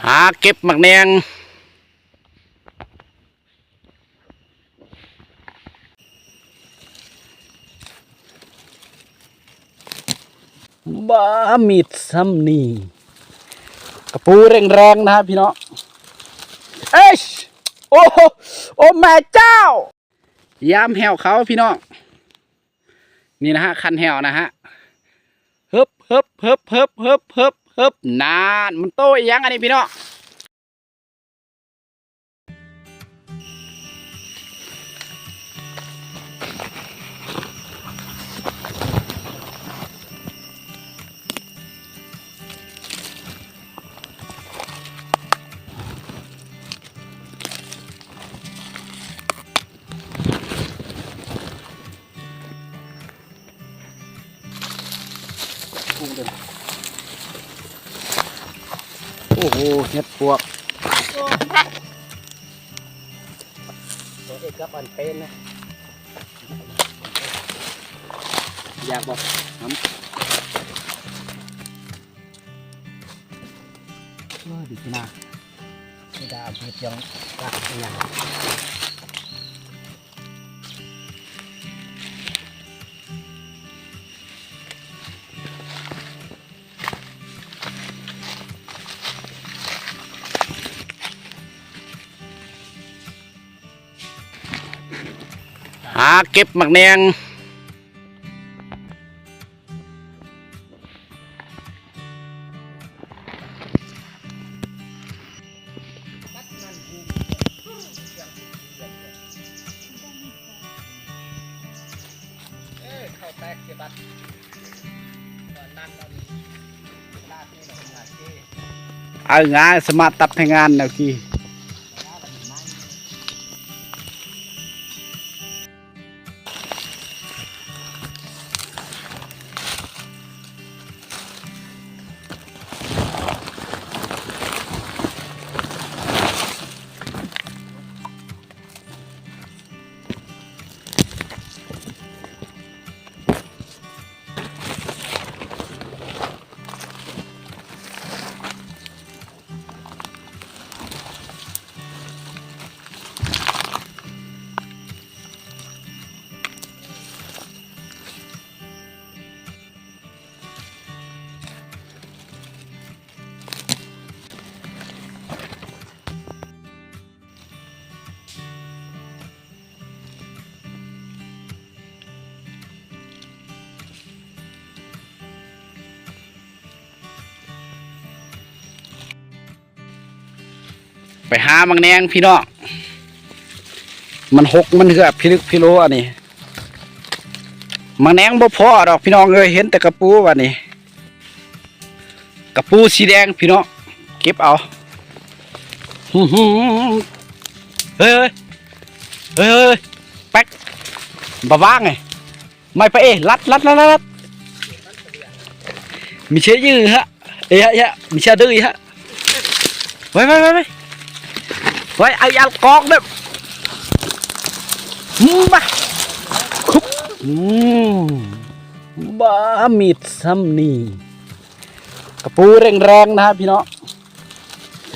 หาเก็บหมักแนงบ้ามีดซ้ำนี่กระปูแรงๆนะครับพี่น้องเอ้ยโอ้โหโอ้แม่เจ้ายามแหวเขาพี่น้องนี่นะฮะคันแหวนะฮะฮึบฮึบฮึบฮึบฮึบฮึบ ฮึบนานมันโตยังอันนี้พี่น้องโอ้โหเห็ดปวกตัวเอกกับอันเป็นนะ อยากบอกน้ำเออดีนะไม่ได้เอาเพียงรักอย่าง หาเก็บหมักแนงเข้าแตกเก็บบัตรนั่นเอางานสมาร์ตตัดให้งานแล้ว ไปหามังแนงพี่น้องมันหกมันเหือบพิลึกพิโลอันนี้มังแนงบ่พอดอกพี่น้องเอ้ยเห็นแต่กระปูวันนี้กระปูสีแดงพี่น้องเก็บเอาเฮ้ยเฮ้ยเฮ้ยแป๊กบ้าว่างไงไม่ไปเอ้ลัดลัดลัดลัดมีเชื่อยื้อฮะเอ้ยฮะมีเชื่อดื้อฮะไว้ไว้ไว้ ไว้ไว้เอายากอกเด้อมาคุบอืมบ้ามีดซ้ำนี่กระปูแรงๆนะพี่น้อง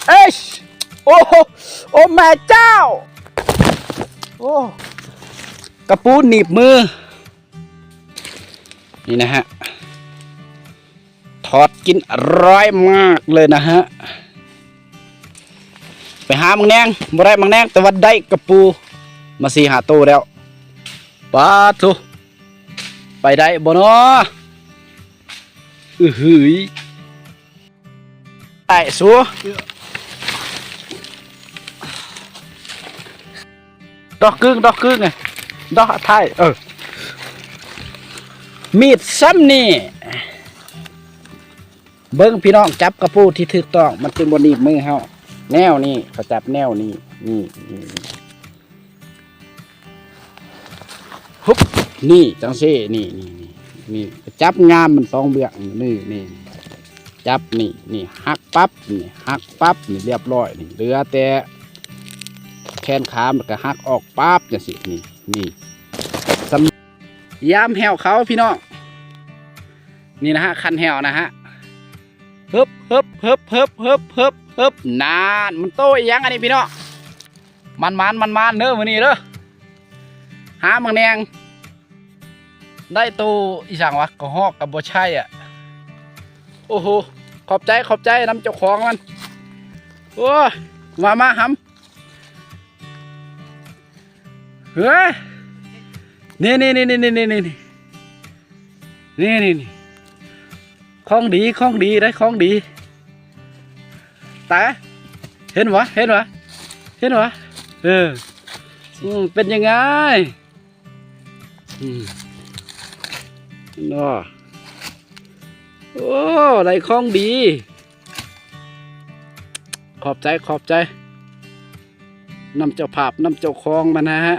เอ้ยโอ้โหโอ้แม่เจ้า โอ้กระปูหนีบมือ นี่นะฮะถอดกินอร่อยมากเลยนะฮะ ไปหามังแนงบ่ได้มังแนงแต่ว่าได้กระปูมาสีหาโตวแล้วปาทุไปได้บ่เนาะอือหืยไอ้สัวดอกกึ่งดอกกึ่งไงดอกไทยเออมีดซ้ำนี่เบิ้งพี่น้องจับกระปูที่ถูกต้องมันเป็นบนนีมือเฮา แนวนี่เขาจับแนวนี่นี่นี่ฮุบนี่จังซี่นี่นี่นี่นี่จับงามมันสองเบื้องนี่นี่จับนี่นี่หักปั๊บนี่หักปั๊บนี่เรียบร้อยนี่เหลือแต่แขนขามันก็หักออกปั๊บจังซี่นี่นี่สำยามแหวเขาพี่น้องนี่นะฮะคันแหวนะฮะฮึบฮึบฮึบฮึบฮึบฮึบ ปึ๊บนานมันโตอีหยังอันนี้พี่น้องมันมันมันมันเด้อมื้อนี้เด้อหามังแนงได้โตอีสังวะก็ฮอกกับบ่ใช่อะโอ้โหขอบใจขอบใจน้ำเจ้าของมันโอ้มามาหำเฮ้ยนี่นี่นี่นี่นี่นี่นี่นี่นี่นี่ของดีของดีได้ของดี ต่เห็นวะเห็นวะเห็นวะเออเป็นยังไงนาะโอ้ได้ของดี ขอบใจขอบใจนำเจ้าภาพนำเจ้าของมันนะฮะ